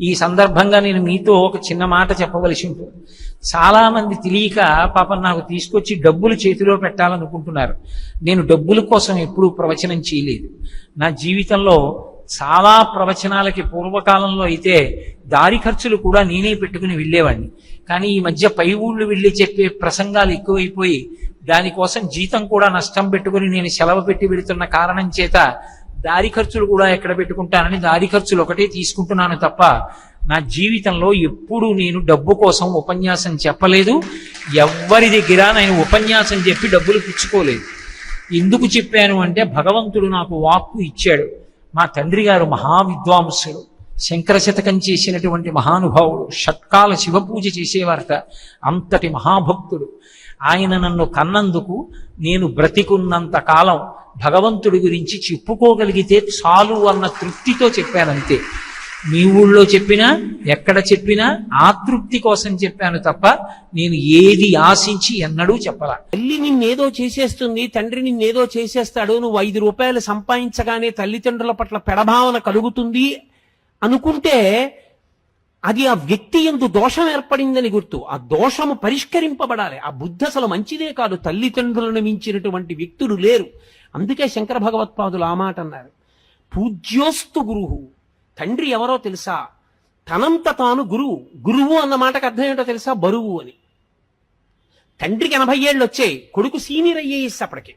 ఈ సందర్భంగా నేను మీతో ఒక చిన్న మాట చెప్పవలసి ఉంటుంది. చాలామంది తెలియక పాపం నాకు తీసుకొచ్చి డబ్బులు చేతిలో పెట్టాలనుకుంటున్నారు. నేను డబ్బుల కోసం ఎప్పుడూ ప్రవచనం చేయలేదు. నా జీవితంలో చాలా ప్రవచనాలకి పూర్వకాలంలో అయితే దారి ఖర్చులు కూడా నేనే పెట్టుకుని వెళ్ళేవాడిని. కానీ ఈ మధ్య పై ఊళ్ళు వెళ్ళి చెప్పే ప్రసంగాలు ఎక్కువైపోయి దానికోసం జీతం కూడా నష్టం పెట్టుకుని నేను సెలవు పెట్టి వెళుతున్న కారణం చేత దారి ఖర్చులు కూడా ఎక్కడ పెట్టుకుంటానని దారి ఖర్చులు ఒకటే తీసుకుంటున్నాను తప్ప నా జీవితంలో ఎప్పుడు నేను డబ్బు కోసం ఉపన్యాసం చెప్పలేదు. ఎవ్వరి దగ్గర నేను ఉపన్యాసం చెప్పి డబ్బులు పుచ్చుకోలేదు. ఎందుకు చెప్పాను అంటే భగవంతుడు నాకు వాక్కు ఇచ్చాడు. మా తండ్రి గారు మహావిద్వాంసుడు. శంకర శతకం చేసినటువంటి మహానుభావుడు. షట్కాల శివపూజ చేసేవారట. అంతటి మహాభక్తుడు. ఆయన నన్ను కన్నందుకు నేను బ్రతికున్నంత కాలం భగవంతుడి గురించి చెప్పుకోగలిగితే చాలు అన్న తృప్తితో చెప్పానంతే. మీ ఊళ్ళో చెప్పినా ఎక్కడ చెప్పినా ఆ తృప్తి కోసం చెప్పాను తప్ప నేను ఏది ఆశించి ఎన్నడూ చెప్పలా. తల్లి నిన్నేదో చేసేస్తుంది తండ్రి నిన్నేదో చేసేస్తాడు నువ్వు ఐదు రూపాయలు సంపాదించగానే తల్లిదండ్రుల పట్ల పెడభావన కలుగుతుంది అనుకుంటే అది ఆ వ్యక్తి ఎందు దోషం ఏర్పడిందని గుర్తు. ఆ దోషము పరిష్కరింపబడాలి. ఆ బుద్ధి అసలు మంచిదే కాదు. తల్లిదండ్రులను మించినటువంటి వ్యక్తులు లేరు. అందుకే శంకర భగవత్పాదులు ఆ మాట అన్నారు. పూజ్యోస్తు గురువు తండ్రి ఎవరో తెలుసా? తనంత తాను గురువు. గురువు అన్న మాటకు అర్థం ఏంటో తెలుసా? బరువు అని. తండ్రికి ఎనభై ఏళ్ళు వచ్చాయి కొడుకు సీనియర్ అయ్యేసి అప్పటికి.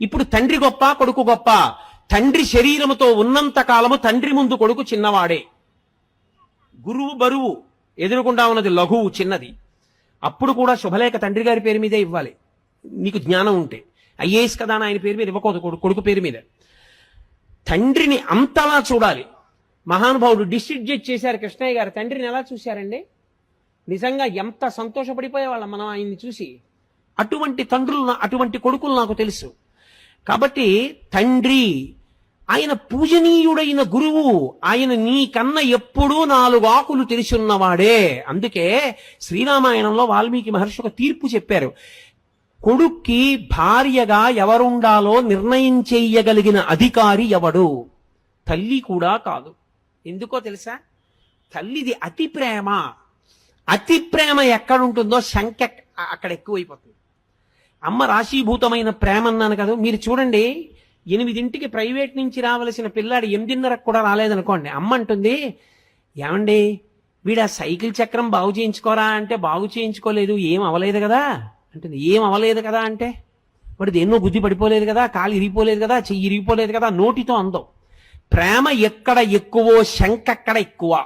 ఇప్పుడు తండ్రి గొప్ప కొడుకు గొప్ప. తండ్రి శరీరముతో ఉన్నంత కాలము తండ్రి ముందు కొడుకు చిన్నవాడే. గురువు బరువు. ఎదురుకుండా ఉన్నది లఘువు చిన్నది. అప్పుడు కూడా శుభలేఖ తండ్రి గారి పేరు మీదే ఇవ్వాలి. నీకు జ్ఞానం ఉంటే. ఐఏఎస్ కదా అని ఆయన పేరు మీద ఇవ్వకూడదు కొడుకు- కొడుకు పేరు మీద. తండ్రిని అంతలా చూడాలి. మహానుభావుడు డిస్ట్రిక్ట్ జడ్జ్ చేశారు కృష్ణయ్య గారు. తండ్రిని ఎలా చూశారండి? నిజంగా ఎంత సంతోషపడిపోయేవాళ్ళం మనం ఆయన్ని చూసి. అటువంటి తండ్రులు అటువంటి కొడుకులు నాకు తెలుసు. కాబట్టి తండ్రి ఆయన పూజనీయుడైన గురువు ఆయన నీకన్నా ఎప్పుడూ నాలుగు ఆకులు తెలిసున్నవాడే అందుకే శ్రీరామాయణంలో వాల్మీకి మహర్షి ఒక తీర్పు చెప్పారు. కొడుక్కి భార్యగా ఎవరుండాలో నిర్ణయం చెయ్యగలిగిన అధికారి ఎవడు? తల్లి కూడా కాదు. ఎందుకో తెలుసా? తల్లిది అతి ప్రేమ. అతి ప్రేమ ఎక్కడుంటుందో శంక అక్కడ ఎక్కువైపోతుంది. అమ్మ రాశీభూతమైన ప్రేమ అన్నాను కదా మీరు చూడండి ఎనిమిదింటికి ప్రైవేట్ నుంచి రావలసిన పిల్లాడు ఎనిమిదిన్నరకు కూడా రాలేదనుకోండి. అమ్మ అంటుంది ఏమండి వీడు ఆ సైకిల్ చక్రం బాగు చేయించుకోరా? అంటే బాగు చేయించుకోలేదు ఏం అవలేదు కదా. అంటుంది ఏం అవలేదు కదా అంటే? వాడు దేన్నో బుద్ధి పడిపోలేదు కదా కాలు ఇరిగిపోలేదు కదా చెయ్యి ఇరిగిపోలేదు కదా నోటితో అందం. ప్రేమ ఎక్కడ ఎక్కువో శంకెక్కడ ఎక్కువ?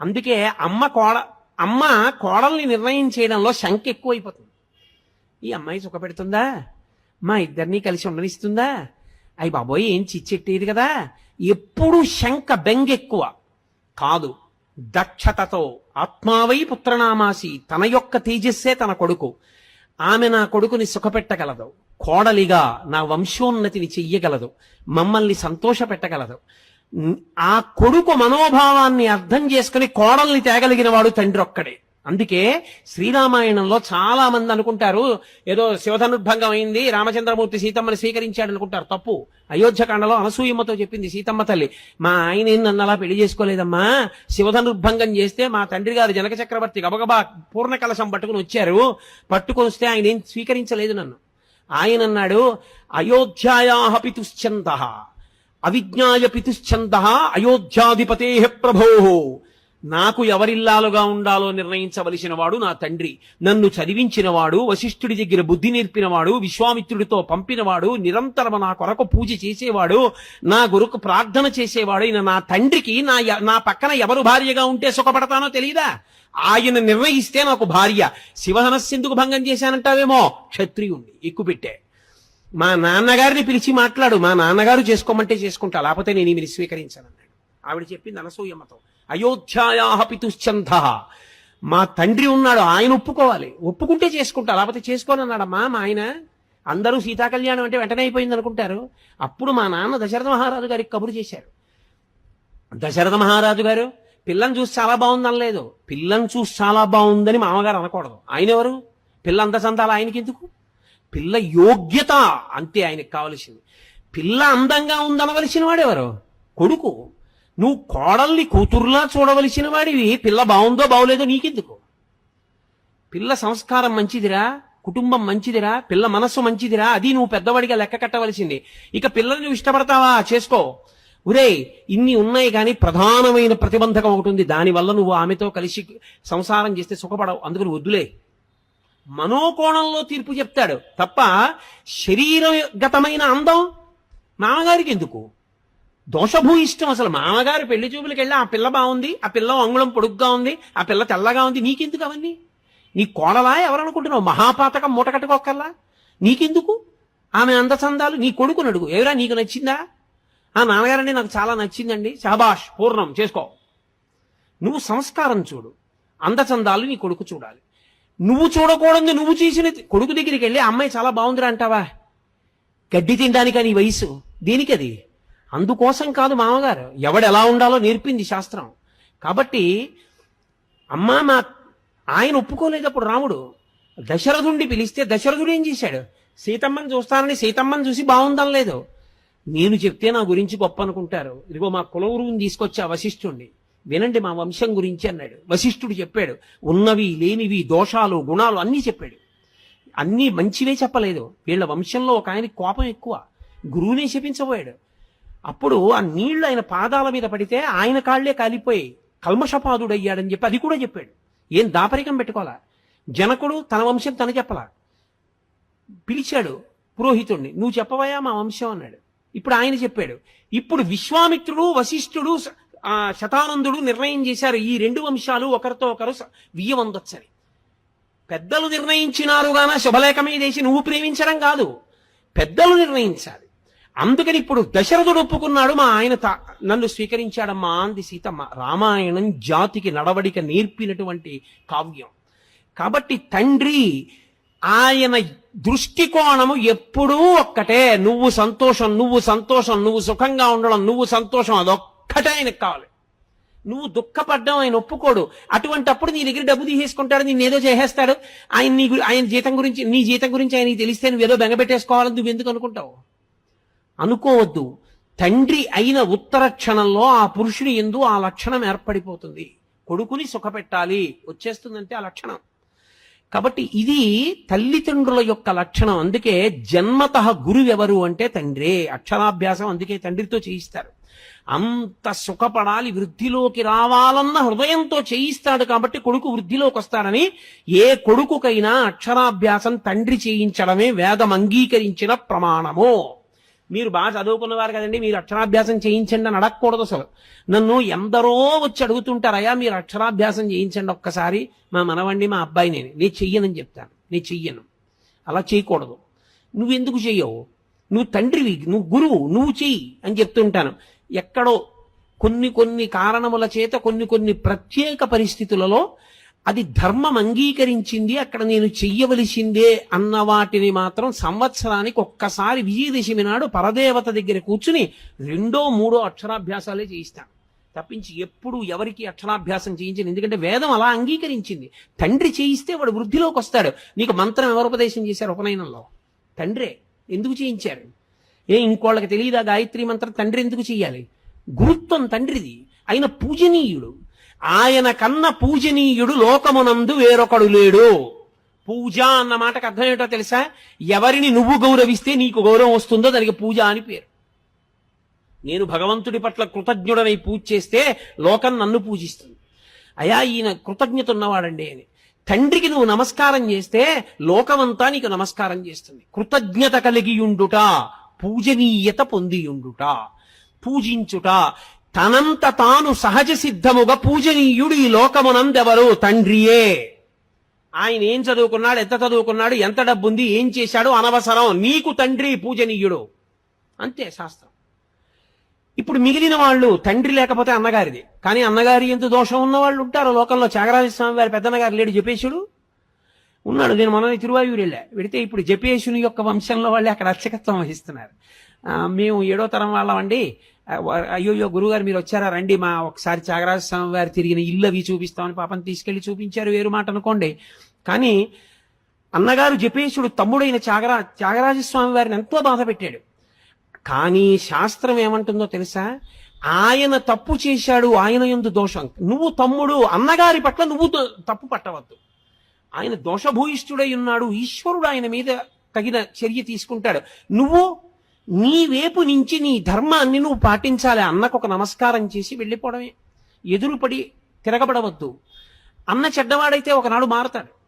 అందుకే అమ్మ కోడ అమ్మ కోడల్ని నిర్ణయం చేయడంలో శంక ఎక్కువైపోతుంది. ఈ అమ్మాయి సుఖపెడుతుందా మా ఇద్దరినీ కలిసి ఉండనిస్తుందా? అయ్యి బాబోయ్ ఏం చిచ్చెట్టేది కదా? ఎప్పుడు శంక బెంగ ఎక్కువ. కాదు దక్షతతో ఆత్మావై పుత్రనామాసి తన యొక్క తేజస్సే తన కొడుకు. ఆమె నా కొడుకుని సుఖపెట్టగలదు. కోడలిగా నా వంశోన్నతిని చెయ్యగలదు. మమ్మల్ని సంతోషపెట్టగలదు. పెట్టగలదు ఆ కొడుకు మనోభావాన్ని అర్థం చేసుకుని కోడల్ని తేగలిగిన వాడు తండ్రి ఒక్కడే. అందుకే శ్రీరామాయణంలో చాలా మంది అనుకుంటారు ఏదో శివధనుర్భంగం అయింది రామచంద్రమూర్తి సీతమ్మని స్వీకరించాడు అనుకుంటారు. తప్పు. అయోధ్యకాండలో అనసూయమ్మతో చెప్పింది సీతమ్మ తల్లి. మా ఆయన నన్ను అలా పెళ్ళి చేసుకోలేదమ్మా? శివధనుర్భంగం చేస్తే మా తండ్రి గారు జనక చక్రవర్తి గబగబా పూర్ణ కలశం పట్టుకుని వచ్చారు. పట్టుకొని వస్తే ఆయన ఏం స్వీకరించలేదు నన్ను. ఆయన అన్నాడు అయోధ్యాయా పితుశ్చంద అవిజ్ఞాయ పితుశ్చంద అయోధ్యాధిపతే ప్రభో నాకు ఎవరిల్లాలుగా ఉండాలో నిర్ణయించవలసిన వాడు నా తండ్రి. నన్ను చదివించినవాడు వశిష్ఠుడి దగ్గర బుద్ధి నేర్పినవాడు విశ్వామిత్రుడితో పంపినవాడు నిరంతరం నా కొరకు పూజ చేసేవాడు నా గురుకు ప్రార్థన చేసేవాడు నా తండ్రికి నా నా పక్కన ఎవరు భార్యగా ఉంటే సుఖపడతానో తెలియదా ఆయన నిర్ణయిస్తే నాకు భార్య. శివధనస్సెందుకు భంగం చేశానంటావేమో? క్షత్రియుణ్ణి ఎక్కుపెట్టే. మా నాన్నగారిని పిలిచి మాట్లాడు. మా నాన్నగారు చేసుకోమంటే చేసుకుంటా లేకపోతే నేను ఈమెను స్వీకరించానన్నాడు. ఆవిడ చెప్పింది అనసూయమ్మతో అయోధ్యాయా పితుశ్చంధ. మా తండ్రి ఉన్నాడు ఆయన ఒప్పుకోవాలి. ఒప్పుకుంటే చేసుకుంటా లేకపోతే చేసుకోనన్నాడమ్మా మా ఆయన. అందరూ సీతా కళ్యాణం అంటే వెంటనే అయిపోయింది అనుకుంటారు. అప్పుడు మా నాన్న దశరథ మహారాజు గారికి కబురు చేశారు. దశరథ మహారాజు గారు పిల్లని చూసి చాలా బాగుంది అనలేదు పిల్లని చూసి చాలా బాగుందని మామగారు అనకూడదు. ఆయన ఎవరు? పిల్ల అందసందాలు ఆయనకి ఎందుకు? పిల్ల యోగ్యత అంతే ఆయనకు కావలసింది. పిల్ల అందంగా ఉందనవలసిన వాడెవరు కొడుకు. నువ్వు కోడల్ని కూతురులా చూడవలసిన వాడివి. పిల్ల బాగుందో బాగోలేదో నీకెందుకు? పిల్ల సంస్కారం మంచిదిరా కుటుంబం మంచిదిరా పిల్ల మనస్సు మంచిదిరా అది నువ్వు పెద్దవాడిగా లెక్క కట్టవలసింది. ఇక పిల్లల్ని నువ్వు ఇష్టపడతావా? చేసుకో. ఒరే ఇన్ని ఉన్నాయి కానీ ప్రధానమైన ప్రతిబంధకం ఒకటి ఉంది. దానివల్ల నువ్వు ఆమెతో కలిసి సంసారం చేస్తే సుఖపడవు. అందుకని వద్దులే. మనోకోణంలో తీర్పు చెప్తాడు. తప్ప శరీరగతమైన అందం మామగారికి ఎందుకు దోషభూయిష్టం అసలు. మామగారు పెళ్ళి చూపులకు వెళ్ళి ఆ పిల్ల బాగుంది ఆ పిల్ల అంగుళం పొడుగ్గా ఉంది ఆ పిల్ల తెల్లగా ఉంది నీకెందుకు అవన్నీ? నీ కోడలా ఎవరనుకుంటున్నావు? మహాపాతకం మూట కట్టుకోకల్లా నీకెందుకు? ఆమె అందచందాలు నీ కొడుకుని అడుగు ఎవరా నీకు నచ్చిందా? ఆ నాన్నగారండి నాకు చాలా నచ్చిందండి. శాబాష్ పూర్ణం చేసుకో. నువ్వు సంస్కారం చూడు. అందచందాలు నీ కొడుకు చూడాలి. నువ్వు చూడకూడదు నువ్వు చేసిన కొడుకు దగ్గరికి వెళ్ళి అమ్మాయి చాలా బాగుందిరా అంటావా? గడ్డి తినడానికి నీ వయసు దేనికది? అందుకోసం కాదు మామగారు. ఎవడు ఎలా ఉండాలో నేర్పింది శాస్త్రం. కాబట్టి అమ్మా మా ఆయన ఒప్పుకోలేదు అప్పుడు రాముడు దశరథుండి పిలిస్తే దశరథుడు ఏం చేశాడు? సీతమ్మని చూస్తానని సీతమ్మని చూసి బాగుందని లేదు. నేను చెప్తే నా గురించి గొప్ప అనుకుంటారు. ఇదిగో మా కులగురువుని తీసుకొచ్చా వశిష్ఠుణ్ణి. వినండి మా వంశం గురించి అన్నాడు. వశిష్ఠుడు చెప్పాడు ఉన్నవి లేనివి దోషాలు గుణాలు అన్నీ చెప్పాడు. అన్నీ మంచివే చెప్పలేదు. వీళ్ళ వంశంలో ఒక ఆయన కోపం ఎక్కువ. గురువునే శపించబోయాడు. అప్పుడు ఆ నీళ్ళు ఆయన పాదాల మీద పడితే ఆయన కాళ్ళే కాలిపోయి కల్మషపాదుడయ్యాడని చెప్పి అది కూడా చెప్పాడు. ఏం దాపరికం పెట్టుకోవాలా? జనకుడు తన వంశం తన చెప్పలా? పిలిచాడు పురోహితుణ్ణి నువ్వు చెప్పవయా మా వంశం అన్నాడు. ఇప్పుడు ఆయన చెప్పాడు ఇప్పుడు విశ్వామిత్రుడు వశిష్ఠుడు శతానందుడు నిర్ణయం చేశారు. ఈ రెండు వంశాలు ఒకరితో ఒకరు వియ్యవందొచ్చని. పెద్దలు నిర్ణయించినారు గాన శుభలేఖ చేసి నువ్వు ప్రేమించడం కాదు. పెద్దలు నిర్ణయించాలి అందుకని ఇప్పుడు దశరథుడు ఒప్పుకున్నాడు మా ఆయన నన్ను స్వీకరించాడమ్మా అంది సీతమ్మ. రామాయణం జాతికి నడవడిక నేర్పినటువంటి కావ్యం. కాబట్టి తండ్రి ఆయన దృష్టికోణము ఎప్పుడూ ఒక్కటే. నువ్వు సంతోషం నువ్వు సంతోషం నువ్వు సుఖంగా ఉండడం నువ్వు సంతోషం అదొక్కటే ఆయనకు కావాలి. నువ్వు దుఃఖపడ్డం ఆయన ఒప్పుకోడు. అటువంటప్పుడు నీ దగ్గర డబ్బు తీసేసుకుంటాడు నేను ఏదో చేసేస్తాడు. ఆయన నీ ఆయన జీతం గురించి నీ జీతం గురించి ఆయనకి తెలిస్తే నువ్వు ఏదో బెంగపెట్టేసుకోవాలని నువ్వు ఎందుకు అనుకుంటావు? అనుకోవద్దు. తండ్రి అయిన ఉత్తర క్షణంలో ఆ పురుషుని ఎందు ఆ లక్షణం ఏర్పడిపోతుంది. కొడుకుని సుఖపెట్టాలి. వచ్చేస్తుందంటే ఆ లక్షణం. కాబట్టి ఇది తల్లిదండ్రుల యొక్క లక్షణం. అందుకే జన్మత గురువు ఎవరు అంటే తండ్రే. అక్షరాభ్యాసం అందుకే తండ్రితో చేయిస్తారు. అంత సుఖపడాలి వృద్ధిలోకి రావాలన్న హృదయంతో చేయిస్తాడు కాబట్టి కొడుకు వృద్ధిలోకి వస్తాడని ఏ కొడుకుకైనా అక్షరాభ్యాసం తండ్రి చేయించడమే వేదం అంగీకరించిన ప్రమాణము. మీరు బాగా చదువుకున్నవారు కదండి మీరు అక్షరాభ్యాసం చేయించండి అని అడగకూడదు అసలు. నన్ను ఎందరో వచ్చి అడుగుతుంటారయ్యా మీరు అక్షరాభ్యాసం చేయించండి ఒక్కసారి. మా మనవండి మా అబ్బాయి నేను. నేను చెయ్యనని చెప్తాను. నేను చెయ్యను. అలా చేయకూడదు. నువ్వెందుకు చెయ్యవు? నువ్వు తండ్రివి నువ్వు గురువు నువ్వు చెయ్యి అని చెప్తుంటాను. ఎక్కడో కొన్ని కొన్ని కారణముల చేత కొన్ని కొన్ని ప్రత్యేక పరిస్థితులలో అది ధర్మం అంగీకరించింది అక్కడ నేను చెయ్యవలసిందే అన్న వాటిని మాత్రం సంవత్సరానికి ఒక్కసారి విజయదశమి నాడు పరదేవత దగ్గర కూర్చుని రెండో మూడో అక్షరాభ్యాసాలే చేయిస్తాను తప్పించి ఎప్పుడు ఎవరికి అక్షరాభ్యాసం చేయించింది ఎందుకంటే వేదం అలా అంగీకరించింది. తండ్రి చేయిస్తే వాడు వృద్ధిలోకి వస్తాడు. నీకు మంత్రం ఎవరు ఉపదేశం చేశారు ఉపనయనంలో? తండ్రే ఎందుకు చేయించారు? ఏ ఇంకోళ్ళకి తెలియదా గాయత్రి మంత్రం? తండ్రి ఎందుకు చేయాలి? గురుత్వం తండ్రిది. ఆయన పూజనీయుడు ఆయన కన్న పూజనీయుడు లోకమునందు వేరొకడు లేడు. పూజ అన్న మాటకు అర్థం ఏంటో తెలుసా? ఎవరిని నువ్వు గౌరవిస్తే నీకు గౌరవం వస్తుందో దానికి పూజ అని పేరు. నేను భగవంతుడి పట్ల కృతజ్ఞుడనై పూజ చేస్తే లోకం నన్ను పూజిస్తుంది. అయా ఈయన కృతజ్ఞత ఉన్నవాడండి అని. తండ్రికి నువ్వు నమస్కారం చేస్తే లోకమంతా నీకు నమస్కారం చేస్తుంది. కృతజ్ఞత కలిగియుండుట పూజనీయత పొందియుండుట పూజించుట తనంత తాను సహజ సిద్ధముగా పూజనీయుడు ఈ లోకమునందెవరు? తండ్రియే. ఆయన ఏం చదువుకున్నాడు? ఎంత చదువుకున్నాడు? ఎంత డబ్బుంది? ఏం చేశాడు? అనవసరం. నీకు తండ్రి పూజనీయుడు. అంతే శాస్త్రం. ఇప్పుడు మిగిలిన వాళ్ళు తండ్రి లేకపోతే అన్నగారిది. కానీ అన్నగారి ఎంత దోషం ఉన్న వాళ్ళు ఉంటారు. లోకంలో త్యాగరాజ స్వామి వారి పెద్దన్నగారు లేడు జపేశుడు. ఉన్నాడు. నేను మనని తిరువాయూరు వెళ్ళా. వెడితే ఇప్పుడు జపేశుని యొక్క వంశంలో వాళ్ళే అక్కడ అర్చకత్వం వహిస్తున్నారు. మేము ఏడో తరం వాళ్ళం అండి. అయ్యోయ్యో గురుగారు మీరు వచ్చారా? రండి మా ఒకసారి త్యాగరాజ స్వామి వారు తిరిగిన ఇల్లు అవి చూపిస్తామని పాపం తీసుకెళ్ళి చూపించారు. వేరు మాట అనుకోండి. కానీ అన్నగారు జపేశుడు తమ్ముడైన త్యాగరా త్యాగరాజస్వామి వారిని ఎంతో బాధ పెట్టాడు. కానీ శాస్త్రం ఏమంటుందో తెలుసా? ఆయన తప్పు చేశాడు ఆయన ఎందు దోషం. నువ్వు తమ్ముడు అన్నగారి పట్ల నువ్వు తప్పు పట్టవద్దు. ఆయన దోషభూయిష్ఠుడై ఉన్నాడు ఈశ్వరుడు ఆయన మీద తగిన చర్య తీసుకుంటాడు. నువ్వు నీ వేపు నుంచి నీ ధర్మాన్ని నువ్వు పాటించాలి అన్నకు ఒక నమస్కారం చేసి వెళ్ళిపోవడమే. ఎదురుపడి తిరగబడవద్దు. అన్న చెడ్డవాడైతే ఒకనాడు మారతాడు.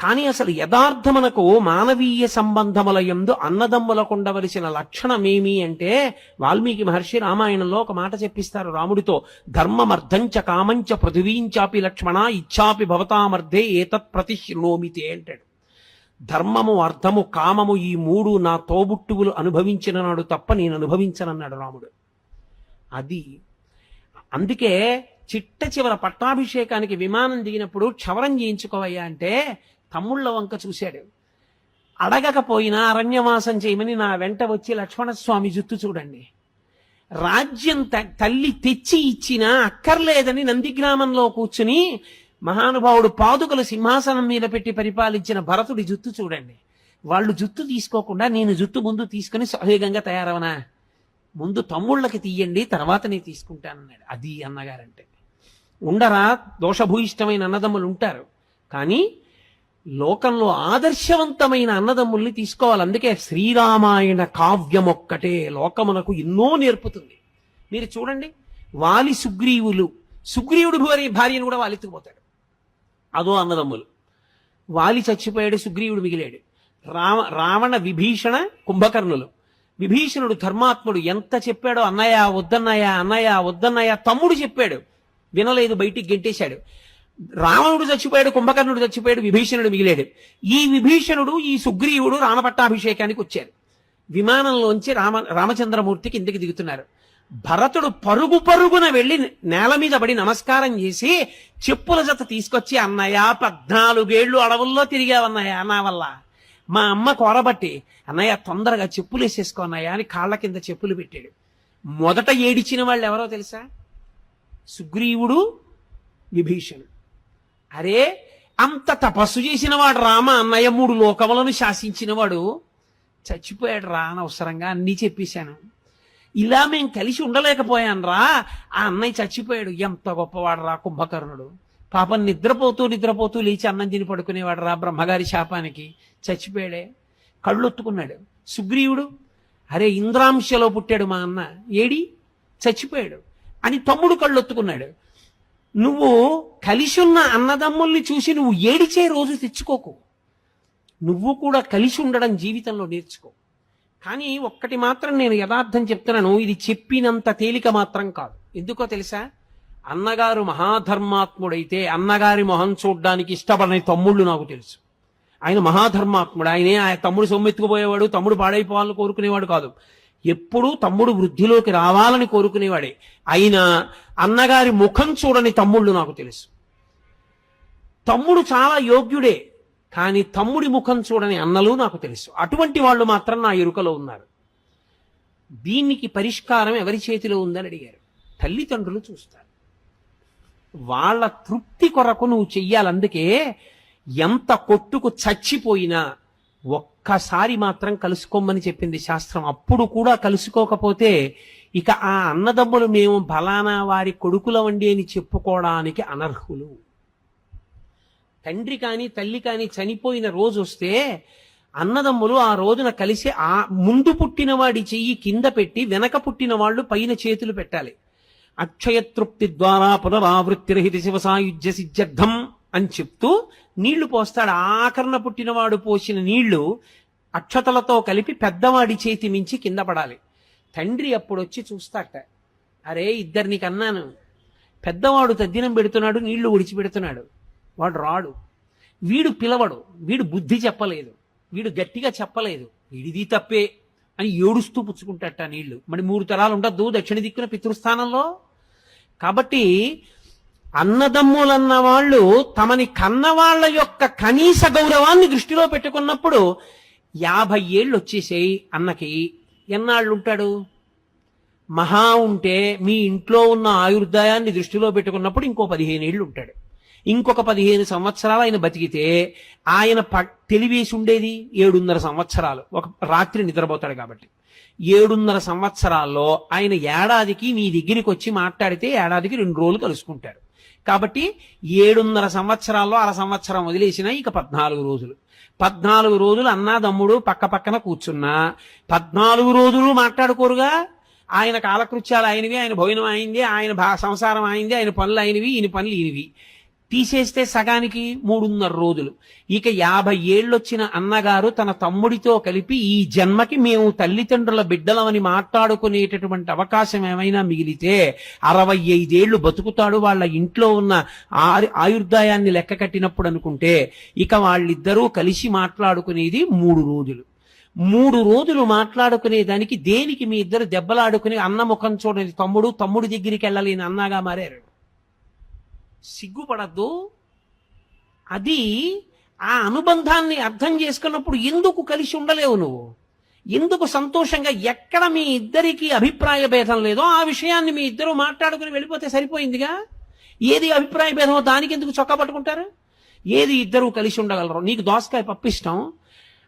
కానీ అసలు యథార్థమనకు మానవీయ సంబంధముల యందు అన్నదమ్ములకు ఉండవలసిన లక్షణమేమి అంటే వాల్మీకి మహర్షి రామాయణంలో ఒక మాట చెప్పిస్తారు రాముడితో ధర్మమర్ధంచ కామంచ పృథివీంచాపి లక్ష్మణ ఇచ్చాపి భవతామర్థే ఏతత్ ప్రతిశృణోమితే అంటాడు. ధర్మము అర్థము కామము ఈ మూడు నా తోబుట్టువులు అనుభవించిన నాడు తప్ప నేను అనుభవించనన్నాడు రాముడు. అది అందుకే చిట్ట చివర పట్టాభిషేకానికి విమానం దిగినప్పుడు క్షవరం చేయించుకోవయ్యా అంటే తమ్ముళ్ళ వంక చూశాడు. అడగకపోయినా అరణ్యవాసం చేయమని నా వెంట వచ్చి లక్ష్మణస్వామి జుత్తు చూడండి. రాజ్యం త- తల్లి తెచ్చి ఇచ్చినా అక్కర్లేదని నందిగ్రామంలో కూర్చుని మహానుభావుడు పాదుకలు సింహాసనం మీద పెట్టి పరిపాలించిన భరతుడి జుత్తు చూడండి. వాళ్ళు జుత్తు తీసుకోకుండా నేను జుత్తు ముందు తీసుకుని సహేగంగా తయారవనా? ముందు తమ్ముళ్ళకి తీయండి తర్వాత నేను తీసుకుంటానన్నాడు. అది అన్నగారంటే. ఉండరా దోషభూయిష్టమైన అన్నదమ్ములు ఉంటారు. కానీ లోకంలో ఆదర్శవంతమైన అన్నదమ్ముల్ని తీసుకోవాలి. అందుకే శ్రీరామాయణ కావ్యం ఒక్కటే లోకమునకు ఎన్నో నేర్పుతుంది. మీరు చూడండి వాలి సుగ్రీవులు. సుగ్రీవుడు భార్యను కూడా వాలెత్తుకుపోతాడు. అదో అన్నదమ్ములు. వాలి చచ్చిపోయాడు సుగ్రీవుడు మిగిలాడు. రామ రావణ విభీషణ కుంభకర్ణులు. విభీషణుడు ధర్మాత్ముడు ఎంత చెప్పాడో అన్నయ్య వద్దన్నయ్య అన్నయ్య వద్దన్నయ్య తమ్ముడు చెప్పాడు. వినలేదు బయటికి గెంటేశాడు. రావణుడు చచ్చిపోయాడు కుంభకర్ణుడు చచ్చిపోయాడు విభీషణుడు మిగిలాడు. ఈ విభీషణుడు ఈ సుగ్రీవుడు రామపట్టాభిషేకానికి వచ్చారు. విమానంలోంచి రామ రామచంద్రమూర్తి కిందకి దిగుతున్నారు. భరతుడు పరుగు పరుగున వెళ్ళి నేల మీద పడి నమస్కారం చేసి చెప్పుల జత తీసుకొచ్చి అన్నయ్య పద్నాలుగేళ్ళు అడవుల్లో తిరిగావన్నయ్య నా వల్ల. మా అమ్మ కోరబట్టి అన్నయ్య తొందరగా చెప్పులు వేసేసుకో అన్నయ్య అని కాళ్ళ కింద చెప్పులు పెట్టాడు. మొదట ఏడిచిన వాళ్ళు ఎవరో తెలుసా? సుగ్రీవుడు విభీషణుడు. అరే అంత తపస్సు చేసిన వాడు రామ అన్నయ్య మూడు లోకములను శాసించినవాడు చచ్చిపోయాడు రా అనవసరంగా అన్నీ చెప్పేశాను. ఇలా మేము కలిసి ఉండలేకపోయానరా. ఆ అన్నయ్య చచ్చిపోయాడు. ఎంత గొప్పవాడు రా కుంభకర్ణుడు. పాపం నిద్రపోతూ నిద్రపోతూ లేచి అన్నం తిని పడుకునేవాడు రా బ్రహ్మగారి శాపానికి. చచ్చిపోయాడే. కళ్ళొత్తుకున్నాడు. సుగ్రీవుడు అరే ఇంద్రాంశలో పుట్టాడు మా అన్న. ఏడి? చచ్చిపోయాడు. అని తమ్ముడు కళ్ళొత్తుకున్నాడు. నువ్వు కలిసి ఉన్న అన్నదమ్ముల్ని చూసి నువ్వు ఏడిచే రోజు తెచ్చుకోకు. నువ్వు కూడా కలిసి ఉండడం జీవితంలో నేర్చుకో. కానీ ఒక్కటి మాత్రం నేను యథార్థం చెప్తున్నాను ఇది చెప్పినంత తేలిక మాత్రం కాదు. ఎందుకో తెలుసా? అన్నగారు మహాధర్మాత్ముడైతే అన్నగారి మొహం చూడడానికి ఇష్టపడని తమ్ముళ్ళు నాకు తెలుసు. ఆయన మహాధర్మాత్ముడు. ఆయనే ఆయన తమ్ముడు సొమ్మెత్తుకుపోయేవాడు తమ్ముడు పాడైపోవాలని కోరుకునేవాడు కాదు. ఎప్పుడూ తమ్ముడు వృద్ధిలోకి రావాలని కోరుకునేవాడే. అయినా అన్నగారి ముఖం చూడని తమ్ముళ్ళు నాకు తెలుసు. తమ్ముడు చాలా యోగ్యుడే. కానీ తమ్ముడి ముఖం చూడని అన్నలు నాకు తెలుసు. అటువంటి వాళ్ళు మాత్రం నా ఎరుకలో ఉన్నారు. దీనికి పరిష్కారం ఎవరి చేతిలో ఉందని అడిగారు. తల్లిదండ్రులు చూస్తారు. వాళ్ళ తృప్తి కొరకు నువ్వు చెయ్యాలి అందుకే ఎంత కొట్టుకు చచ్చిపోయినా ఒక్కసారి మాత్రం కలుసుకోమని చెప్పింది శాస్త్రం. అప్పుడు కూడా కలుసుకోకపోతే ఇక ఆ అన్నదమ్ములు మేము బలానా వారి కొడుకులవండి అని చెప్పుకోవడానికి అనర్హులు. తండ్రి కానీ తల్లి కానీ చనిపోయిన రోజు వస్తే అన్నదమ్ములు ఆ రోజున కలిసి ఆ ముందు పుట్టిన వాడి చెయ్యి కింద పెట్టి వెనక పుట్టిన వాళ్ళు పైన చేతులు పెట్టాలి. అక్షయతృప్తి ద్వారా పునరావృత్తిరహిత శివసాయుధ్య సిద్ధ్యర్థం అని చెప్తూ నీళ్ళు పోస్తాడు. ఆకరణ పుట్టినవాడు పోసిన నీళ్ళు అక్షతలతో కలిపి పెద్దవాడి చేతి మించి కింద పడాలి. తండ్రి అప్పుడొచ్చి చూస్తాట అరే ఇద్దరిని కన్నాను. పెద్దవాడు తద్దినం పెడుతున్నాడు నీళ్ళు విడిచిపెడుతున్నాడు వాడు రాడు. వీడు పిలవడు. వీడు బుద్ధి చెప్పలేదు. వీడు గట్టిగా చెప్పలేదు. వీడిది తప్పే అని ఏడుస్తూ పుచ్చుకుంటాట నీళ్ళు. మరి మూడు తరాలు ఉండద్దు దక్షిణ దిక్కున పితృస్థానంలో. కాబట్టి అన్నదమ్ములన్న వాళ్ళు తమని కన్నవాళ్ళ యొక్క కనీస గౌరవాన్ని దృష్టిలో పెట్టుకున్నప్పుడు యాభై ఏళ్ళు వచ్చేసేయి అన్నకి. ఎన్నాళ్ళు ఉంటాడు? మహా ఉంటే మీ ఇంట్లో ఉన్న ఆయుర్దాయాన్ని దృష్టిలో పెట్టుకున్నప్పుడు ఇంకో పదిహేను ఏళ్ళు ఉంటాడు. ఇంకొక పదిహేను సంవత్సరాలు ఆయన బతికితే ఆయన ప తెలివేసి ఉండేది ఏడున్నర సంవత్సరాలు. ఒక రాత్రి నిద్రపోతాడు కాబట్టి. ఏడున్నర సంవత్సరాల్లో ఆయన ఏడాదికి మీ దగ్గరికి వచ్చి మాట్లాడితే ఏడాదికి రెండు రోజులు కలుసుకుంటారు కాబట్టి ఏడున్నర సంవత్సరాల్లో అర సంవత్సరం వదిలేసిన ఇక పద్నాలుగు రోజులు. పద్నాలుగు రోజులు అన్నాదమ్ముడు పక్క పక్కన కూర్చున్నా పద్నాలుగు రోజులు మాట్లాడుకోరుగా. ఆయన కాలకృత్యాలు ఆయనవి ఆయన భోజనం అయింది ఆయన భా సంసారం అయింది ఆయన పనులు అయినవి ఈయన పనులు ఈయనవి. తీసేస్తే సగానికి మూడున్నర రోజులు. ఇక యాభై ఏళ్ళొచ్చిన అన్నగారు తన తమ్ముడితో కలిపి ఈ జన్మకి మేము తల్లిదండ్రుల బిడ్డలమని మాట్లాడుకునేటటువంటి అవకాశం ఏమైనా మిగిలితే అరవై ఐదేళ్ళు బతుకుతాడు వాళ్ళ ఇంట్లో ఉన్న ఆరు ఆయుర్దాయాన్ని లెక్క కట్టినప్పుడు అనుకుంటే ఇక వాళ్ళిద్దరూ కలిసి మాట్లాడుకునేది మూడు రోజులు. మూడు రోజులు మాట్లాడుకునే దానికి దేనికి మీ ఇద్దరు దెబ్బలాడుకుని అన్న ముఖం చూడని తమ్ముడు తమ్ముడి దగ్గరికి వెళ్ళలేని అన్నగా మారారు. సిగ్గుపడద్దు. అది ఆ అనుబంధాన్ని అర్థం చేసుకున్నప్పుడు ఎందుకు కలిసి ఉండలేవు నువ్వు? ఎందుకు సంతోషంగా ఎక్కడ మీ ఇద్దరికి అభిప్రాయ భేదం లేదో ఆ విషయాన్ని మీ ఇద్దరు మాట్లాడుకుని వెళ్ళిపోతే సరిపోయిందిగా? ఏది అభిప్రాయ భేదమో దానికి ఎందుకు చొక్కా పట్టుకుంటారు? ఏది ఇద్దరు కలిసి ఉండగలరు? నీకు దోసకాయ పప్పు ఇష్టం.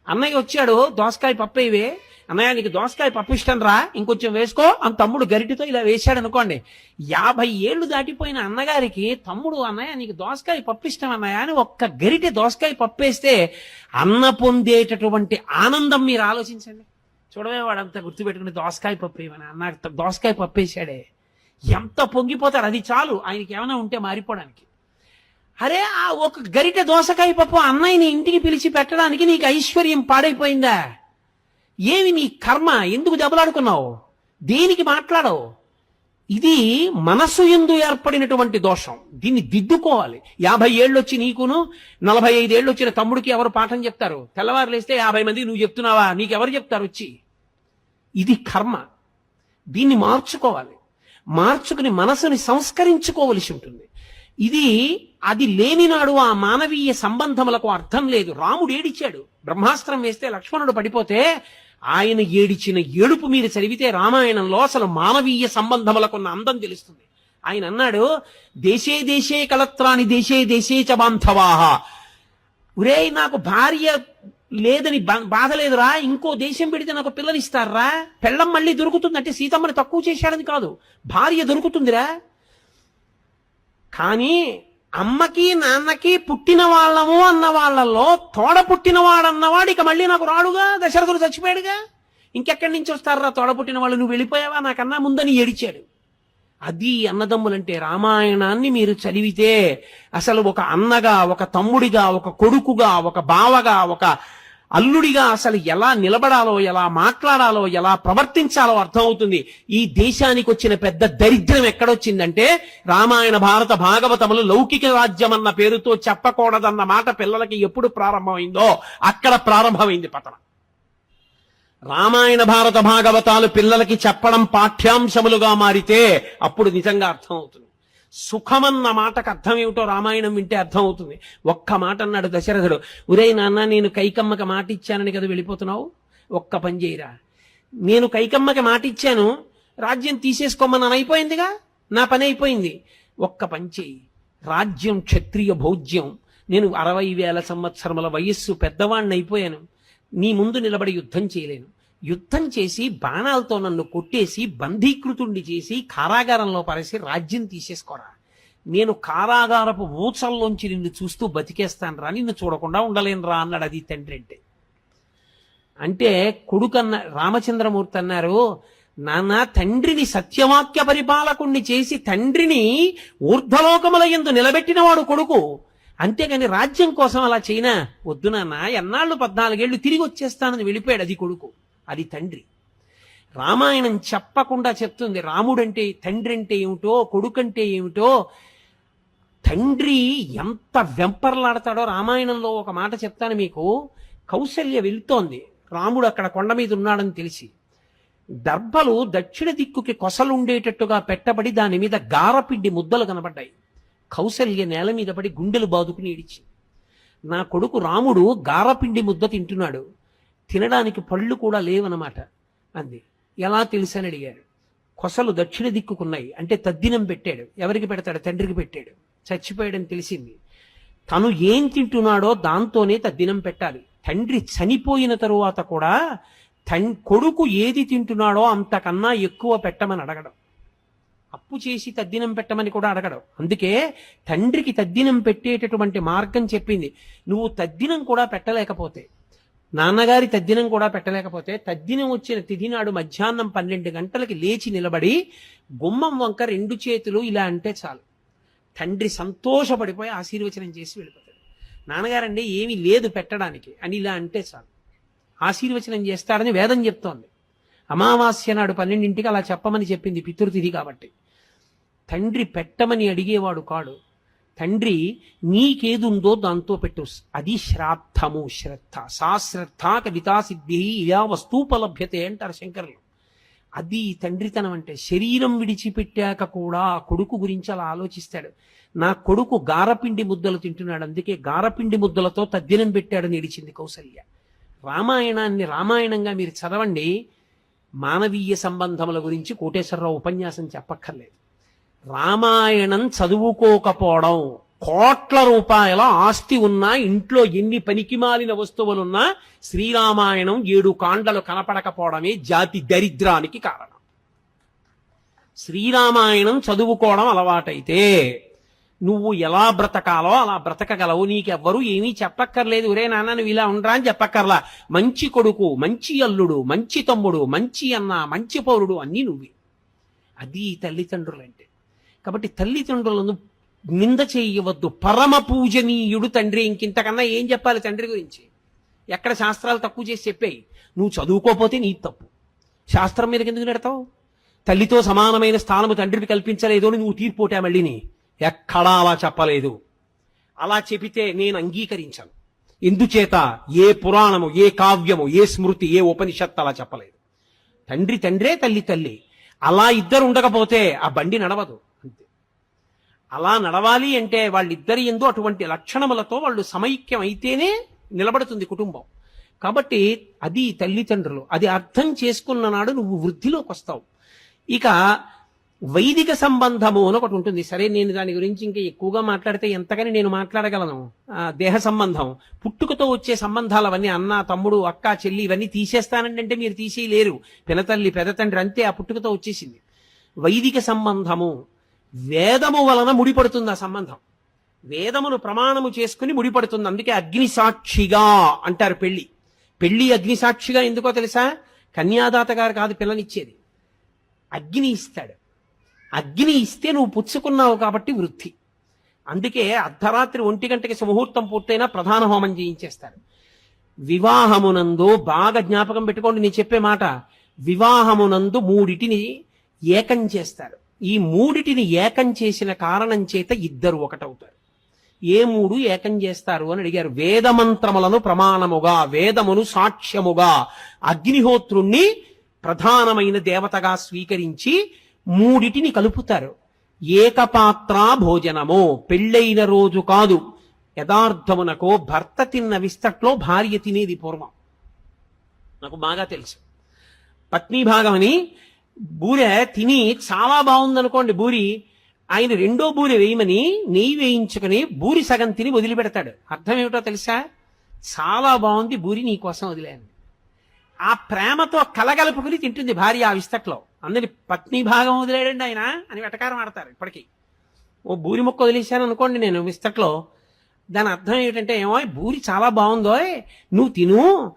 అన్నయ్య వచ్చాడు దోసకాయ పప్పు ఇవే అన్నయ్య నీకు దోసకాయ పప్పు ఇష్టం రా. ఇంకొంచెం వేసుకో. అని తమ్ముడు గరిటితో ఇలా వేశాడు అనుకోండి. యాభై ఏళ్ళు దాటిపోయిన అన్నగారికి తమ్ముడు అన్నయ్య నీకు దోసకాయ పప్పు ఇష్టం అన్నయ్య అని ఒక్క గరిటె దోసకాయ పప్పు వేస్తే అన్న పొందేటటువంటి ఆనందం మీరు ఆలోచించండి. చూడవే వాడంతా గుర్తుపెట్టుకుని దోసకాయ పప్పు ఏమని అన్న దోసకాయ పప్పు వేసాడే ఎంత పొంగిపోతాడు. అది చాలు. ఆయనకి ఏమైనా ఉంటే మారిపోవడానికి. అరే ఆ ఒక గరిట దోసకాయ పప్పు అన్నయ్యని ఇంటికి పిలిచి పెట్టడానికి నీకు ఐశ్వర్యం పాడైపోయిందా? ఏమి నీ కర్మ? ఎందుకు దెబ్బలాడుకున్నావు దేనికి మాట్లాడవు? ఇది మనస్సు ఎందు ఏర్పడినటువంటి దోషం. దీన్ని దిద్దుకోవాలి. యాభై ఏళ్ళు వచ్చి నీకును నలభై ఐదేళ్ళు వచ్చిన తమ్ముడికి ఎవరు పాఠం చెప్తారు? తెల్లవారు లేస్తే యాభై మంది నువ్వు చెప్తున్నావా? నీకెవరు చెప్తారు వచ్చి? ఇది కర్మ. దీన్ని మార్చుకోవాలి. మార్చుకుని మనసుని సంస్కరించుకోవలసి ఉంటుంది. ఇది అది లేనినాడు ఆ మానవీయ సంబంధములకు అర్థం లేదు. రాముడు ఏడిచాడు. బ్రహ్మాస్త్రం వేస్తే లక్ష్మణుడు పడిపోతే ఆయన ఏడిచిన ఏడుపు మీరు చదివితే రామాయణంలో అసలు మానవీయ సంబంధములకున్న అందం తెలుస్తుంది. ఆయన అన్నాడు దేశే దేశే కలత్రాని దేశే దేశే చ బాంధవాహ ఒరే నాకు భార్య లేదని బా- బాధ లేదురా ఇంకో దేశం పెడితే నాకు పిల్లలు ఇస్తారా పెళ్ళం మళ్ళీ దొరుకుతుంది అంటే సీతమ్మని తక్కువ చేశాడని కాదు. భార్య దొరుకుతుందిరా. కానీ అమ్మకి నాన్నకి పుట్టిన వాళ్ళము అన్న వాళ్ళలో తోడ పుట్టినవాడన్నవాడు ఇక మళ్ళీ నాకు రాడుగా? దశరథుడు చచ్చిపోయాడుగా? ఇంకెక్కడి నుంచి వస్తారా తోడ పుట్టిన వాళ్ళు? నువ్వు వెళ్ళిపోయావా? నాకన్నా ముందని ఏడిచాడు. అది అన్నదమ్ములంటే రామాయణాన్ని మీరు చదివితే అసలు ఒక అన్నగా ఒక తమ్ముడిగా ఒక కొడుకుగా ఒక బావగా ఒక అల్లుడిగా అసలు ఎలా నిలబడాలో ఎలా మాట్లాడాలో ఎలా ప్రవర్తించాలో అర్థమవుతుంది. ఈ దేశానికి వచ్చిన పెద్ద దరిద్రం ఎక్కడొచ్చిందంటే రామాయణ భారత భాగవతములు లౌకిక రాజ్యం అన్న పేరుతో చెప్పకూడదన్న మాట పిల్లలకి ఎప్పుడు ప్రారంభమైందో అక్కడ ప్రారంభమైంది పతనం. రామాయణ భారత భాగవతాలు పిల్లలకి చెప్పడం పాఠ్యాంశములుగా మారితే అప్పుడు నిజంగా అర్థమవుతుంది. సుఖమన్న మాటకు అర్థం ఏమిటో రామాయణం వింటే అర్థమవుతుంది. ఒక్క మాట అన్నాడు దశరథుడు. ఉరే నాన్న నేను కైకమ్మకి మాట ఇచ్చానని కదా వెళ్ళిపోతున్నావు? ఒక్క పని చేయరా. నేను కైకమ్మకి మాట ఇచ్చాను రాజ్యం తీసేసుకోమన్నాను అయిపోయిందిగా? నా పని అయిపోయింది. ఒక్క పని చేయి. రాజ్యం క్షత్రియ భోజ్యం. నేను అరవై వేల సంవత్సరముల వయస్సు పెద్దవాణ్ణి అయిపోయాను నీ ముందు నిలబడి యుద్ధం చేయలేను. యుద్ధం చేసి బాణాలతో నన్ను కొట్టేసి బంధీకృతుణ్ణి చేసి కారాగారంలో పరేసి రాజ్యం తీసేసుకోరా. నేను కారాగారపు ఊచల్లోంచి నిన్ను చూస్తూ బతికేస్తాను రా నిన్ను చూడకుండా ఉండలేను రా అన్నాడు అది తండ్రి అంటే. అంటే కొడుకన్న రామచంద్రమూర్తి అన్నారు నాన్న తండ్రిని సత్యవాక్య పరిపాలకుణ్ణి చేసి తండ్రిని ఊర్ధ్వలోకముల ఎందు నిలబెట్టినవాడు కొడుకు. అంతేగాని రాజ్యం కోసం అలా చేయనా? వద్దు నాన్న ఎన్నాళ్ళు పద్నాలుగేళ్ళు తిరిగి వచ్చేస్తానని వెళ్ళిపోయాడు అది కొడుకు. అది తండ్రి. రామాయణం చెప్పకుండా చెప్తుంది రాముడంటే తండ్రి అంటే ఏమిటో కొడుకంటే ఏమిటో తండ్రి ఎంత వెంపర్లాడతాడో రామాయణంలో ఒక మాట చెప్తాను మీకు. కౌశల్య వెళ్తోంది. రాముడు అక్కడ కొండ మీద ఉన్నాడని తెలిసి. దర్భలు దక్షిణ దిక్కుకి కొసలుండేటట్టుగా పెట్టబడి దాని మీద గారపిడ్డి ముద్దలు కనబడ్డాయి. కౌశల్య నేల మీద పడి గుండెలు బాదుకుని ఇడిచి నా కొడుకు రాముడు గారపిండి ముద్ద తింటున్నాడు. తినడానికి పళ్ళు కూడా లేవన్నమాట. అంది. ఎలా తెలుసని అడిగారు కొసలు దక్షిణ దిక్కుకున్నాయి. అంటే తద్దినం పెట్టాడు. ఎవరికి పెడతాడు? తండ్రికి పెట్టాడు. చచ్చిపోయాడని తెలిసింది. తను ఏం తింటున్నాడో దాంతోనే తద్దినం పెట్టాలి. తండ్రి చనిపోయిన తరువాత కూడా తన్ కొడుకు ఏది తింటున్నాడో అంతకన్నా ఎక్కువ పెట్టమని అడగడం. అప్పు చేసి తద్దినం పెట్టమని కూడా అడగడం. అందుకే తండ్రికి తద్దినం పెట్టేటటువంటి మార్గం చెప్పింది. నువ్వు తద్దినం కూడా పెట్టలేకపోతే నాన్నగారి తద్దినం కూడా పెట్టలేకపోతే తద్దినం వచ్చిన తిథి నాడు మధ్యాహ్నం పన్నెండు గంటలకి లేచి నిలబడి గుమ్మం వంక రెండు చేతులు ఇలా అంటే చాలు. తండ్రి సంతోషపడిపోయి ఆశీర్వచనం చేసి వెళ్ళిపోతాడు. నాన్నగారండి ఏమీ లేదు పెట్టడానికి అని ఇలా అంటే చాలు. ఆశీర్వచనం చేస్తాడని వేదం చెప్తోంది. అమావాస్య నాడు పన్నెండింటికి అలా చెప్పమని చెప్పింది పితృతిథి కాబట్టి. తండ్రి పెట్టమని అడిగేవాడు కాడు. తండ్రి నీకేదుందో దాంతో పెట్టు. అది శ్రాద్ధము శ్రద్ధ. సా శ్రద్ధ కవితా సిద్ధి ఇలా వస్తూపలభ్యతే అంటారు శంకరులు. అది తండ్రితనం అంటే శరీరం విడిచిపెట్టాక కూడా ఆ కొడుకు గురించి అలా ఆలోచిస్తాడు. నా కొడుకు గారపిండి ముద్దలు తింటున్నాడు. అందుకే గారపిండి ముద్దలతో తద్దినం పెట్టాడని నిడిచింది కౌసల్య. రామాయణాన్ని రామాయణంగా మీరు చదవండి. మానవీయ సంబంధముల గురించి కోటేశ్వరరావు ఉపన్యాసం చెప్పక్కర్లేదు. రామాయణం చదువుకోకపోవడం కోట్ల రూపాయల ఆస్తి ఉన్నా ఇంట్లో ఎన్ని పనికిమాలిన వస్తువులున్నా శ్రీరామాయణం ఏడు కాండలు కనపడకపోవడమే జాతి దరిద్రానికి కారణం. శ్రీరామాయణం చదువుకోవడం అలవాటైతే నువ్వు ఎలా బ్రతకాలో అలా బ్రతకగలవు. నీకెవ్వరూ ఏమీ చెప్పక్కర్లేదు. ఒరే నాన్న నువ్వు ఇలా ఉండరా అని చెప్పక్కర్లా. మంచి కొడుకు మంచి అల్లుడు మంచి తమ్ముడు మంచి అన్న మంచి పౌరుడు అన్నీ నువ్వే. అది తల్లిదండ్రులంటే. కాబట్టి తల్లిదండ్రులను నింద చేయవద్దు. పరమ పూజనీయుడు తండ్రి. ఇంకింతకన్నా ఏం చెప్పాలి తండ్రి గురించి? ఎక్కడ శాస్త్రాలు తక్కువ చేసి చెప్పాయి. నువ్వు చదువుకోపోతే నీ తప్పు. శాస్త్రం మీదకి ఎందుకు నెడతావు? తల్లితో సమానమైన స్థానము తండ్రికి కల్పించలేదు అని నువ్వు తీర్పోటా మళ్ళీని. ఎక్కడా అలా చెప్పలేదు. అలా చెబితే నేను అంగీకరించాను. ఎందుచేత? ఏ పురాణము ఏ కావ్యము ఏ స్మృతి ఏ ఉపనిషత్తు అలా చెప్పలేదు. తండ్రి తండ్రే తల్లి తల్లి. అలా ఇద్దరు ఉండకపోతే ఆ బండి నడవదు. అలా నడవాలి అంటే వాళ్ళిద్దరి ఎందు అటువంటి లక్షణములతో వాళ్ళు సమైక్యం అయితేనే నిలబడుతుంది కుటుంబం. కాబట్టి అది తల్లిదండ్రులు అది అర్థం చేసుకున్న నాడు నువ్వు వృద్ధిలోకి వస్తావు. ఇక వైదిక సంబంధము అని ఒకటి ఉంటుంది. సరే నేను దాని గురించి ఇంకా ఎక్కువగా మాట్లాడితే ఎంతకని నేను మాట్లాడగలను? దేహ సంబంధం. పుట్టుకతో వచ్చే సంబంధాలు అవన్నీ అన్న తమ్ముడు అక్క చెల్లి ఇవన్నీ తీసేస్తానండి అంటే మీరు తీసేయలేరు. పినతల్లి పెదతండ్రి అంతే ఆ పుట్టుకతో వచ్చేసింది. వైదిక సంబంధము వేదము వలన ముడిపడుతుంది ఆ సంబంధం. వేదమును ప్రమాణము చేసుకుని ముడిపడుతుంది. అందుకే అగ్ని సాక్షిగా అంటారు పెళ్ళి పెళ్ళి అగ్ని సాక్షిగా ఎందుకో తెలుసా? కన్యాదాత గారు కాదు పిల్లనిచ్చేది. అగ్ని ఇస్తాడు. అగ్ని ఇస్తే నువ్వు పుచ్చుకున్నావు కాబట్టి వృత్తి అందుకే అర్ధరాత్రి ఒంటి గంటకి సుముహూర్తం పూర్తయినా ప్రధాన హోమం చేయించేస్తారు. వివాహమునందు బాగా జ్ఞాపకం పెట్టుకోండి నేను చెప్పే మాట. వివాహమునందు మూడిటిని ఏకం చేస్తారు. ఈ మూడిటిని ఏకం చేసిన కారణం చేత ఇద్దరు ఒకటవుతారు. ఏ మూడు ఏకం చేస్తారు అని అడిగారు. వేదమంత్రములను ప్రమాణముగా వేదమును సాక్ష్యముగా అగ్నిహోత్రుణ్ణి ప్రధానమైన దేవతగా స్వీకరించి మూడిటిని కలుపుతారు. ఏకపాత్ర భోజనము. పెళ్ళైన రోజు కాదు. యథార్థమునకో భర్త తిన్న విస్తట్లో భార్య తినేది పూర్వం. నాకు బాగా తెలుసు. పత్ని భాగమని బూరె తిని చాలా బాగుందనుకోండి బూరి. ఆయన రెండో బూరె వేయమని నెయ్యి వేయించుకుని బూరి సగం తిని వదిలిపెడతాడు. అర్థం ఏమిటో తెలుసా? చాలా బాగుంది బూరి నీ కోసం వదిలేను ఆ ప్రేమతో కలగలుపుకుని తింటుంది భార్య ఆ విస్తట్లో. అందరి పత్ని భాగం వదిలేడండి ఆయన అని వెటకారం ఆడతారు ఇప్పటికీ. ఓ బూరి మొక్క వదిలేశాను అనుకోండి నేను విస్తట్లో. దాని అర్థం ఏమిటంటే ఏమో బూరి చాలా బాగుందో నువ్వు తిను.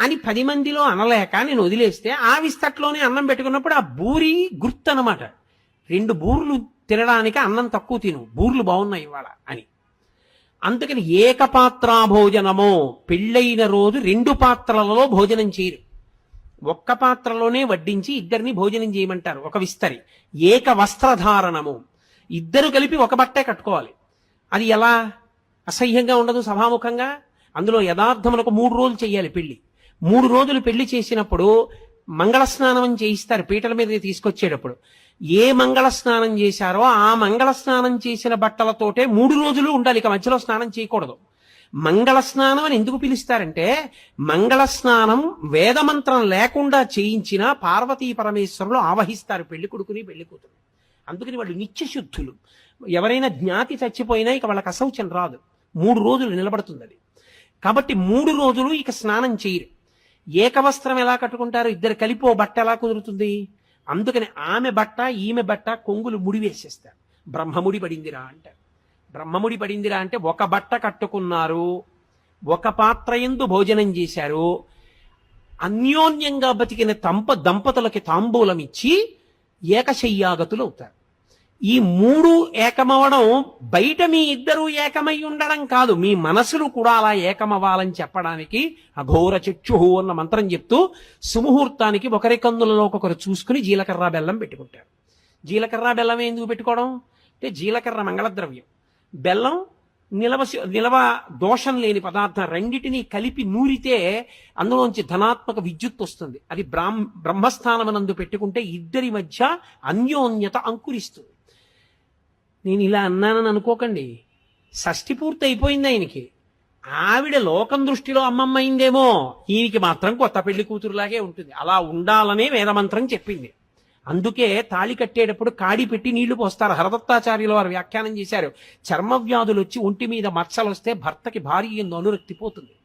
అని పది మందిలో అనలేక నేను వదిలేస్తే ఆ విస్తట్లోనే అన్నం పెట్టుకున్నప్పుడు ఆ బూరి గుర్తు అనమాట రెండు బూర్లు తినడానికి అన్నం తక్కువ తిను బూర్లు బాగున్నాయి ఇవాళ అని. అందుకని ఏకపాత్రా భోజనమో పెళ్ళైన రోజు రెండు పాత్రలలో భోజనం చేయరు. ఒక్క పాత్రలోనే వడ్డించి ఇద్దరిని భోజనం చేయమంటారు ఒక విస్తరి. ఏక వస్త్రధారణము. ఇద్దరు కలిపి ఒక బట్టే కట్టుకోవాలి. అది ఎలా? అసహ్యంగా ఉండదు సభాముఖంగా? అందులో యథార్థములకు మూడు రోజులు చేయాలి పెళ్ళి మూడు రోజులు పెళ్ళి చేసినప్పుడు మంగళ స్నానం చేయిస్తారు పీటల మీద తీసుకొచ్చేటప్పుడు. ఏ మంగళ స్నానం చేశారో ఆ మంగళ స్నానం చేసిన బట్టలతోటే మూడు రోజులు ఉండాలి ఇక మధ్యలో స్నానం చేయకూడదు. మంగళ స్నానం అని ఎందుకు పిలుస్తారంటే మంగళ స్నానం వేదమంత్రం లేకుండా చేయించిన పార్వతీ పరమేశ్వరులు ఆవహిస్తారు పెళ్ళి కొడుకుని పెళ్ళి కూతురు. అందుకని వాళ్ళు నిత్యశుద్ధులు. ఎవరైనా జ్ఞాతి చచ్చిపోయినా ఇక వాళ్ళకి అశౌచం రాదు. మూడు రోజులు నిలబడుతుంది అది కాబట్టి మూడు రోజులు ఇక స్నానం చేయరు. ఏకవస్త్రం ఎలా కట్టుకుంటారు? ఇద్దరు కలిపి ఓ బట్ట ఎలా కుదురుతుంది? అందుకని ఆమె బట్ట ఈమె బట్ట కొంగులు ముడి వేసేస్తారు. బ్రహ్మముడి పడిందిరా అంటారు బ్రహ్మముడి పడిందిరా అంటే ఒక బట్ట కట్టుకున్నారు. ఒక పాత్ర ఎందు భోజనం చేశారు. అన్యోన్యంగా బతికిన తంప దంపతులకి తాంబూలం ఇచ్చి ఏకశయ్యాగతులు అవుతారు ఈ మూడు ఏకమవడం బయట మీ ఇద్దరు ఏకమై ఉండడం కాదు. మీ మనసులు కూడా అలా ఏకమవ్వాలని చెప్పడానికి అఘోర చక్షుహు అన్న మంత్రం చెప్తూ సుముహూర్తానికి ఒకరి కందులలో ఒకరు చూసుకుని జీలకర్ర బెల్లం పెట్టుకుంటారు. జీలకర్ర బెల్లం ఎందుకు పెట్టుకోవడం? అంటే జీలకర్ర మంగళద్రవ్యం. బెల్లం నిలవ నిలవ దోషం లేని పదార్థం రెండిటిని కలిపి నూరితే అందులోంచి ధనాత్మక విద్యుత్ వస్తుంది. అది బ్రాహ్మ బ్రహ్మస్థానమనందు పెట్టుకుంటే ఇద్దరి మధ్య అన్యోన్యత అంకురిస్తుంది. నేను ఇలా అన్నానని అనుకోకండి. షష్టి పూర్తి అయిపోయింది ఆయనకి. ఆవిడ లోకం దృష్టిలో అమ్మమ్మ అయిందేమో ఈయనకి మాత్రం కొత్త పెళ్ళి కూతురులాగే ఉంటుంది. అలా ఉండాలనే వేదమంత్రం చెప్పింది. అందుకే తాళి కట్టేటప్పుడు కాడి పెట్టి నీళ్ళు పోస్తారు. హరదత్తాచార్యులు వారు వ్యాఖ్యానం చేశారు. చర్మ వ్యాధులు వచ్చి ఒంటి మీద మచ్చలు వస్తే భర్తకి భారీ ఎందు అనురక్తి పోతుంది.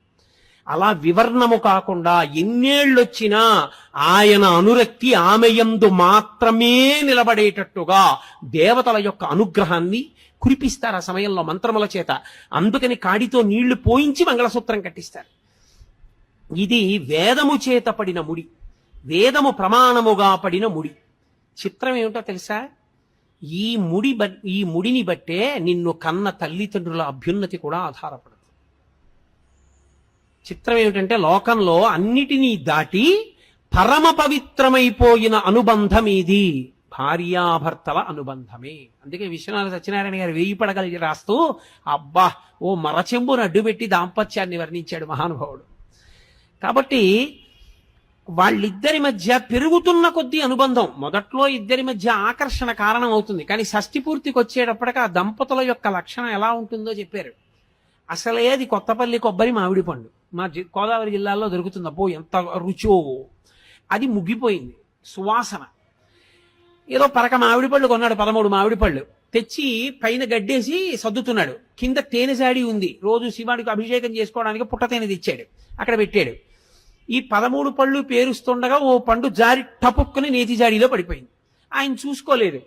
అలా వివర్ణము కాకుండా ఎన్నేళ్ళొచ్చినా ఆయన అనురక్తి ఆమె యందు మాత్రమే నిలబడేటట్టుగా దేవతల యొక్క అనుగ్రహాన్ని కురిపిస్తారు ఆ సమయంలో మంత్రముల చేత. అందుకని కాడితో నీళ్ళు పోయించి మంగళసూత్రం కట్టిస్తారు. ఇది వేదము చేత పడిన ముడి వేదము ప్రమాణముగా పడిన ముడి. చిత్రం ఏమిటో తెలుసా? ఈ ముడి ఈ ముడిని బట్టే నిన్ను కన్న తల్లిదండ్రుల అభ్యున్నతి కూడా ఆధారపడుతుంది. చిత్రం ఏమిటంటే లోకంలో అన్నిటినీ దాటి పరమ పవిత్రమైపోయిన అనుబంధం ఇది భార్యాభర్తల అనుబంధమే. అందుకే విశ్వనాథ సత్యనారాయణ గారు వేయి పడగలిగి రాస్తూ అబ్బా ఓ మరచెంబును అడ్డుపెట్టి దాంపత్యాన్ని వర్ణించాడు మహానుభావుడు. కాబట్టి వాళ్ళిద్దరి మధ్య పెరుగుతున్న కొద్దీ అనుబంధం మొదట్లో ఇద్దరి మధ్య ఆకర్షణ కారణం అవుతుంది కానీ షష్టి పూర్తికి వచ్చేటప్పటికి ఆ దంపతుల యొక్క లక్షణం ఎలా ఉంటుందో చెప్పారు. అసలే అది కొత్తపల్లి కొబ్బరి మామిడి పండు. మా జి- గోదావరి జిల్లాలో దొరుకుతుంది అబ్బో ఎంత రుచో. అది ముగ్గిపోయింది సువాసన. ఏదో పరక మామిడి పళ్ళు కొన్నాడు పదమూడు మామిడి పళ్ళు. తెచ్చి పైన గడ్డేసి సర్దుతున్నాడు. కింద తేనె జాడి ఉంది. రోజు శివానికి అభిషేకం చేసుకోవడానికి పుట్ట తేనె తెచ్చాడు. అక్కడ పెట్టాడు. ఈ పదమూడు పళ్ళు పేరుస్తుండగా ఓ పండు జారి టపుక్కుని నేతి జాడీలో పడిపోయింది. ఆయన చూసుకోలేదు.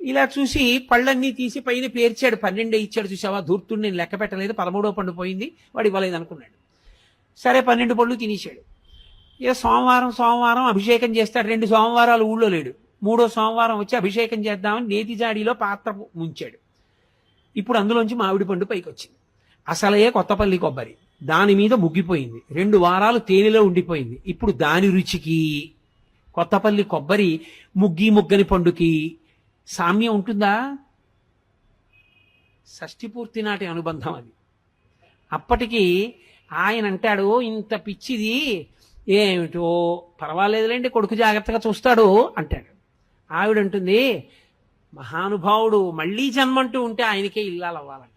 ఇలా చూసి పళ్ళన్నీ తీసి పైన పేర్చాడు. పన్నెండే ఇచ్చాడు. చూసావా? ధూర్తుడు నేను లెక్క పెట్టలేదు. పదమూడో పండు పోయింది. వాడు ఇవ్వలేదు అనుకున్నాడు సరే పన్నెండు పళ్ళు తినేశాడు. ఇక సోమవారం సోమవారం అభిషేకం చేస్తాడు. రెండు సోమవారాలు ఊళ్ళో లేడు. మూడో సోమవారం వచ్చి అభిషేకం చేద్దామని నేతి జాడీలో పాత్ర ముంచాడు. ఇప్పుడు అందులోంచి మామిడి పండు పైకి వచ్చింది అసలే కొత్తపల్లి కొబ్బరి. దాని మీద ముగ్గిపోయింది. రెండు వారాలు తేనెలో ఉండిపోయింది. ఇప్పుడు దాని రుచికి కొత్తపల్లి కొబ్బరి ముగ్గి ముగ్గని పండుకి సామ్యం ఉంటుందా? షష్ఠి పూర్తి నాటి అనుబంధం అది. అప్పటికి ఆయన అంటాడు ఇంత పిచ్చిది ఏమిటో పర్వాలేదులేండి కొడుకు జాగ్రత్తగా చూస్తాడు అంటాడు. ఆవిడంటుంది మహానుభావుడు మళ్ళీ జన్మంటూ ఉంటే ఆయనకే ఇల్లాలవ్వాలంట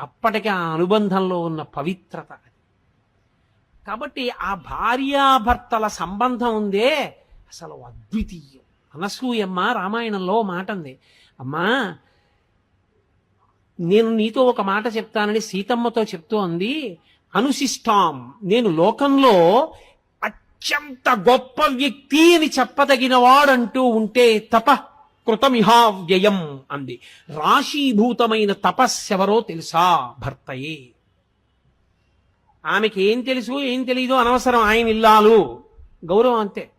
అప్పటికి ఆ అనుబంధంలో ఉన్న పవిత్రత కాబట్టి ఆ భార్యాభర్తల సంబంధం ఉందే అసలు అద్వితీయం. అనసూయమ్మ రామాయణంలో మాట ఉంది అమ్మా నేను నీతో ఒక మాట చెప్తానని సీతమ్మతో చెప్తూ ఉంది అనుశిష్టాం. నేను లోకంలో అత్యంత గొప్ప వ్యక్తి అని చెప్పదగిన వాడంటూ ఉంటే తప కృతమిహావ్యయం అంది. రాశీభూతమైన తపస్సెవరో తెలుసా? భర్తయే. ఆమెకి ఏం తెలుసు ఏం తెలీదు అనవసరం ఆయన ఇల్లాలు. గౌరవం అంతే.